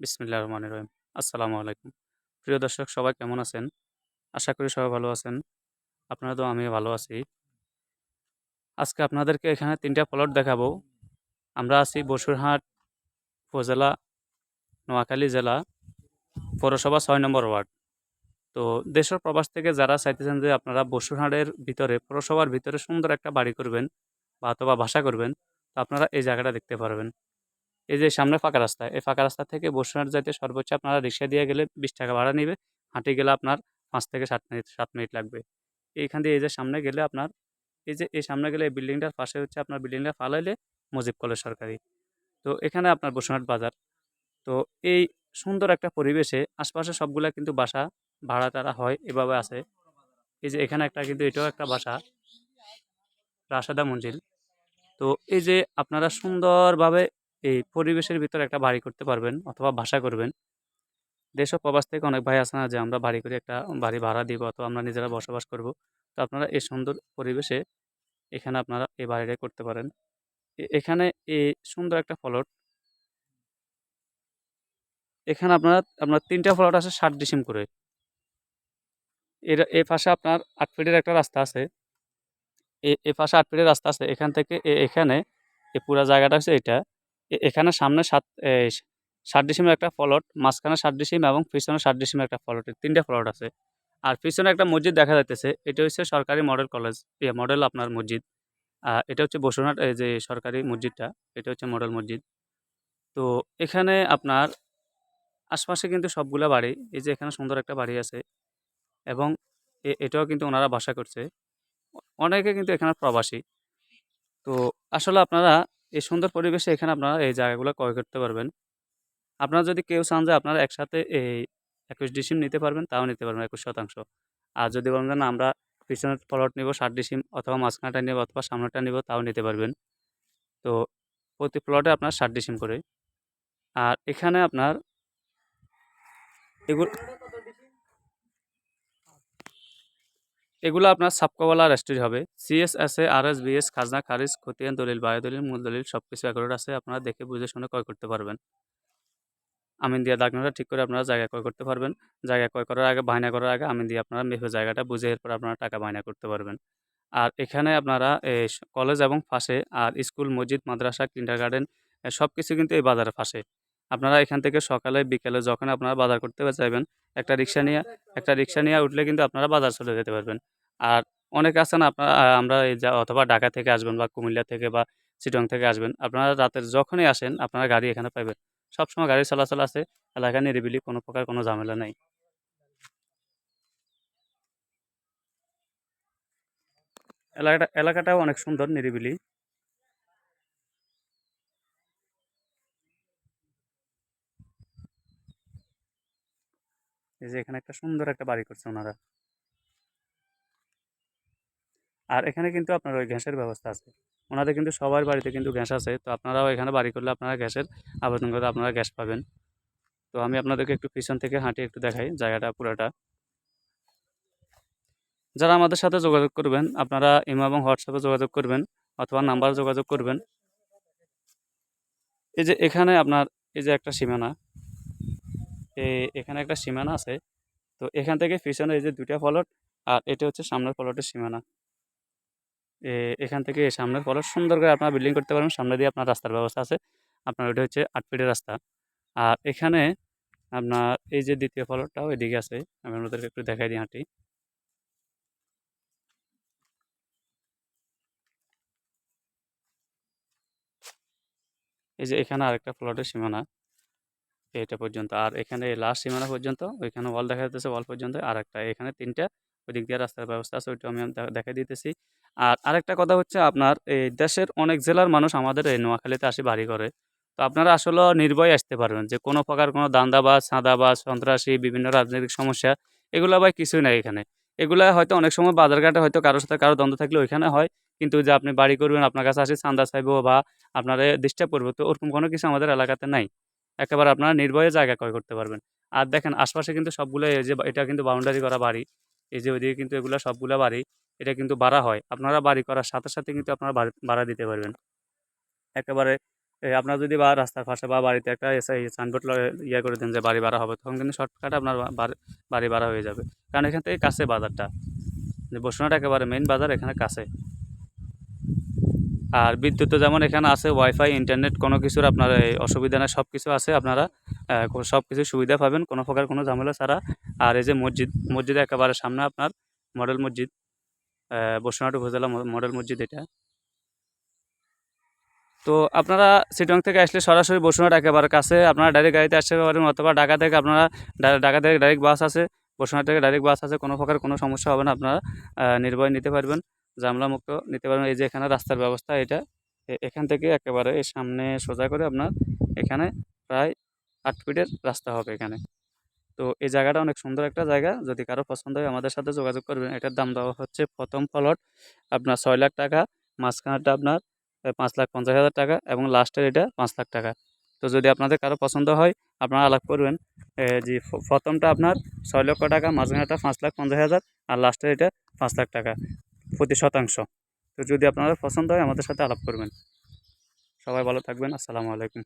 বিসমিল্লাহ রহমান রহিম। আসসালামু আলাইকুম। প্রিয় দর্শক, সবাই কেমন আছেন? আশা করি সবাই ভালো আছেন। আপনারা তো আমি ভালো আছি। আজকে আপনাদেরকে এখানে তিনটা প্লট দেখাবো। আমরা আছি বসুরহাট উপজেলা, নোয়াখালী জেলা, পৌরসভা ছয় নম্বর ওয়ার্ড। তো দেশের প্রবাস থেকে যারা চাইতেছেন যে আপনারা বসুরহাটের ভিতরে, পৌরসভার ভিতরে সুন্দর একটা বাড়ি করবেন বা অথবা বাসা করবেন, তো আপনারা এই জায়গাটা দেখতে পারবেন। এই যে সামনে ফাঁকা রাস্তা, এই ফাঁকা রাস্তা থেকে বসুরহাট যাইতে সর্বোচ্চ আপনারা রিক্সা দিয়ে গেলে বিশ টাকা ভাড়া নেবে। হাঁটে গেলে আপনার পাঁচ থেকে সাত মিনিট সাত মিনিট লাগবে। এইখান দিয়ে এই যে সামনে গেলে আপনার, এই যে এই সামনে গেলে এই বিল্ডিংটার পাশে হচ্ছে আপনার বিল্ডিংটা ফালাইলে মুজিব কলেজ সরকারি। তো এখানে আপনার বসুরহাট বাজার। তো এই সুন্দর একটা পরিবেশে আশপাশে সবগুলা কিন্তু বাসা ভাড়া টাড়া হয় এভাবে আছে। এই যে এখানে একটা কিন্তু এটাও একটা বাসা রাশাদা মঞ্জিল। তো এই যে আপনারা সুন্দরভাবে এই পরিবেশের ভিতরে একটা বাড়ি করতে পারবেন অথবা বাসা করবেন। দেশ ও প্রবাস থেকে অনেক ভাই আছে না যে আমরা বাড়ি করে একটা বাড়ি ভাড়া দিব অথবা আমরা নিজেরা বসবাস করব। তো আপনারা এই সুন্দর পরিবেশে এখানে আপনারা এই বাড়িটা করতে পারেন। এ- এখানে এই সুন্দর একটা ফলট। এখানে আপনার আপনার তিনটা ফলট আছে ষাট ডিসিম করে। এর, এ পাশে আপনার আট ফিটের একটা রাস্তা আছে। এ এ পাশে আট ফিটের রাস্তা আছে। এখান থেকে এ- এখানে এই পুরো জায়গাটা হচ্ছে এটা এ- এখানে সামনে সাত ষাট ডিসিমের একটা ফলট, মাঝখানে ষাট ডিসিম এবং পিছনে ষাট ডিসিমের একটা ফলট তিনটা ফলট আছে। আর পিছনে একটা মসজিদ দেখা যাইতেছে, এটা হচ্ছে সরকারি মডেল কলেজ মডেল আপনার মসজিদ। এটা হচ্ছে এই যে সরকারি মসজিদটা, এটা হচ্ছে মডেল মসজিদ। তো এখানে আপনার আশপাশে কিন্তু সবগুলা বাড়ি, এই যে এখানে সুন্দর একটা বাড়ি আছে এবং এটাও কিন্তু ওনারা বাসা করছে। অনেকে কিন্তু এখানে প্রবাসী। তো আসলে আপনারা এই সুন্দর পরিবেশে এখানে আপনারা এই জায়গাগুলো ক্রয় করতে পারবেন। আপনারা যদি কেউ চান যে আপনারা একসাথে এই একুশ ডিসিম নিতে পারবেন, তাও নিতে পারবেন একুশ শতাংশ। আর যদি বলেন না, আমরা পিছনের প্লট নিব ষাট ডিসিম অথবা মাঝখানটা নেব অথবা সামনেটা নিব, তাও নিতে পারবেন। তো প্রতি প্লটে আপনার ষাট ডিসিম করে। আর এখানে আপনার এগুলো এগুলো আপনার সাবকাওয়ালা রেস্ট্রি হবে। CS S A R S BS খাজনা, খারিজ, খতিয়ান, দলিল বায়ু দলিল মূল দলিল সব কিছু অ্যাকুরেট আছে, আপনারা দেখে বুঝে শুনে ক্রয় করতে পারবেন। আমিন দিয়ে দাগনাটা ঠিক করে আপনারা জায়গা ক্রয় করতে পারবেন। জায়গা ক্রয় করার আগে, বায়না করার আগে আমিন দিয়ে আপনারা মেপে জায়গাটা বুঝে এরপর আপনারা টাকা বায়না করতে পারবেন। আর এখানে আপনারা কলেজ এবং ফাঁসে আর স্কুল মসজিদ, মাদ্রাসা কিন্ডার গার্ডেন সব কিছু কিন্তু এই বাজারের পাশে আপনারা এখান থেকে সকালে, বিকেলে যখন আপনারা বাজার করতে চাইবেন একটা রিক্সা নিয়ে, একটা রিক্সা নিয়ে উঠলে কিন্তু আপনারা বাজার চলে যেতে পারবেন। আর অনেক আছেন আপনারা, আমরা এই যা, অথবা ঢাকা থেকে আসবেন বা কুমিল্লা থেকে বা চিটং থেকে আসবেন, আপনারা রাতের যখনই আসেন, আপনারা গাড়ি এখানে পাইবেন। সবসময় গাড়ি চলাচল আছে এলাকা নিরিবিলি, কোনো প্রকার কোনো ঝামেলা নেই। এলাকাটা, এলাকাটাও অনেক সুন্দর, নিরিবিলি। এই যে এখানে একটা সুন্দর একটা বাড়ি করছে ওনারা আর এখানে কিন্তু আপনার ওই গ্যাসের ব্যবস্থা আছে। ওনাদের কিন্তু সবার বাড়িতে কিন্তু গ্যাস আছে। তো আপনারাও এখানে বাড়ি করলে আপনারা গ্যাসের আবেদন করলে আপনারা গ্যাস পাবেন। তো আমি আপনাদেরকে একটু পিছন থেকে হাঁটি একটু দেখাই জায়গাটা, পুরোটা। যারা আমাদের সাথে যোগাযোগ করবেন, আপনারা ইমো এবং হোয়াটসঅ্যাপে যোগাযোগ করবেন অথবা নাম্বার যোগাযোগ করবেন। এই যে এখানে আপনার এই যে একটা সীমানা এখানে একটা সীমানা আছে। তো এখান থেকে পিছনে এই যে দুইটা ফলট, আর এটা হচ্ছে সামনের ফলটের সীমানা। এ, এখান থেকে সামনের ফলট সুন্দর করে আপনারা বিল্ডিং করতে পারবেন। সামনে দিয়ে আপনার রাস্তার ব্যবস্থা আছে। আপনার ওইটা হচ্ছে আট ফিটের রাস্তা। আর এখানে আপনার এই যে দ্বিতীয় ফলকটাও এদিকে আছে। আমি আপনাদেরকে একটু দেখাই দিই হাঁটি এই যে এখানে আরেকটা ফ্লটের সীমানা। এটা পর্যন্ত। আর এখানে লাস্ট সীমানা পর্যন্ত, ওইখানে ওয়াল দেখা যাচ্ছে ওয়াল পর্যন্ত আর একটা এখানে তিনটা ওই দিক দিয়ে রাস্তার ব্যবস্থা আছে ওইটা আমি দে- দেখাই দিতেছি। আর আরেকটা কথা হচ্ছে আপনার, এই দেশের অনেক জেলার মানুষ আমাদের এই নোয়াখালীতে আসে বাড়ি করে। তো আপনারা আসলে নির্ভয়ে আসতে পারবেন যে কোনো প্রকার কোনো দান্দাবাজ, সাদাবাজ, সন্ত্রাসী, বিভিন্ন রাজনৈতিক সমস্যা, এগুলো ভাই কিছুই নাই এখানে। এগুলা হয়তো অনেক সময় বাজারঘাটে হয়তো কারোর সাথে কারও দ্বন্দ্ব থাকলে ওইখানে হয়, কিন্তু যে আপনি বাড়ি করবেন, আপনার কাছে আসে চান্দা চাইব বা আপনার ডিস্টার্ব করব, তো ওরকম কোনো কিছু আমাদের এলাকাতে নাই। একেবারে আপনারা নির্ভয়ে জায়গা ক্রয় করতে পারবেন। আর দেখেন, আশপাশে কিন্তু সবগুলো এই যে এটা কিন্তু বাউন্ডারি করা বাড়ি। এই যে ওইদিকে কিন্তু এগুলো সবগুলো বাড়ি, এটা কিন্তু ভাড়া হয়। আপনারা বাড়ি করার সাথে সাথে কিন্তু আপনারা বাড়ি- ভাড়া দিতে পারবেন। একেবারে আপনার যদি বা রাস্তার পাশে বা বাড়িতে একটা সাইনবোর্ড ইয়ে করে দেন যে বাড়ি ভাড়া হবে, তখন কিন্তু শর্টকাটে আপনার বাড়ি- বাড়ি হয়ে যাবে। কারণ এখান থেকে কাছে বাজারটা। যে বসুনাটা একেবারে মেইন বাজার, এখানে কাছে। আর বিদ্যুৎ যেমন এখানে আছে ওয়াইফাই ইন্টারনেট কোনো কিছুর আপনার অসুবিধা নেই সব কিছু আছে আপনারা সব কিছু সুবিধা পাবেন, কোনো প্রকার কোনো ঝামেলা ছাড়া। আর এই যে মসজিদ মসজিদের একেবারে সামনে আপনার, মডেল মসজিদ বসুনাট উপজেলা মডেল মসজিদ এটা। তো আপনারা সিটং থেকে আসলে সরাসরি বসুনাট একেবারে কাছে, আপনারা ডাইরেক্ট গাড়িতে আসতে পারেন অথবা ঢাকা থেকে আপনারা ঢাকা থেকে ডাইরেক্ট বাস আছে বসুনাট থেকে ডাইরেক্ট বাস আছে, কোনো প্রকার কোনো সমস্যা হবে না, আপনারা নির্ভয় নিতে পারবেন। জামলা মুক্ত নিতে পারবেন এই যে এখানে রাস্তার ব্যবস্থা, এটা এখান থেকে একেবারে সামনে সোজা করে আপনার এখানে প্রায় আট ফিটের রাস্তা হবে এখানে। তো এই জায়গাটা অনেক সুন্দর একটা জায়গা। যদি কারও পছন্দ হয় আমাদের সাথে যোগাযোগ করবেন। এটার দাম দেওয়া হচ্ছে প্রথম ফলট আপনার ছয় লাখ টাকা মাঝখানেরটা আপনার পাঁচ লাখ পঞ্চাশ হাজার টাকা এবং লাস্টের এটা পাঁচ লাখ টাকা। তো যদি আপনাদের কারও পছন্দ হয়, আপনারা আলাপ করবেন। যে প্রথমটা আপনার ছয় লক্ষ টাকা মাঝখানেরটা পাঁচ লাখ পঞ্চাশ হাজার আর লাস্টের এটা পাঁচ লাখ টাকা। প্রতি শতাংশ। তো যদি আপনারা পছন্দ হয়, আমাদের সাথে আলাপ করবেন। সবাই ভালো থাকবেন। আসসালামু আলাইকুম।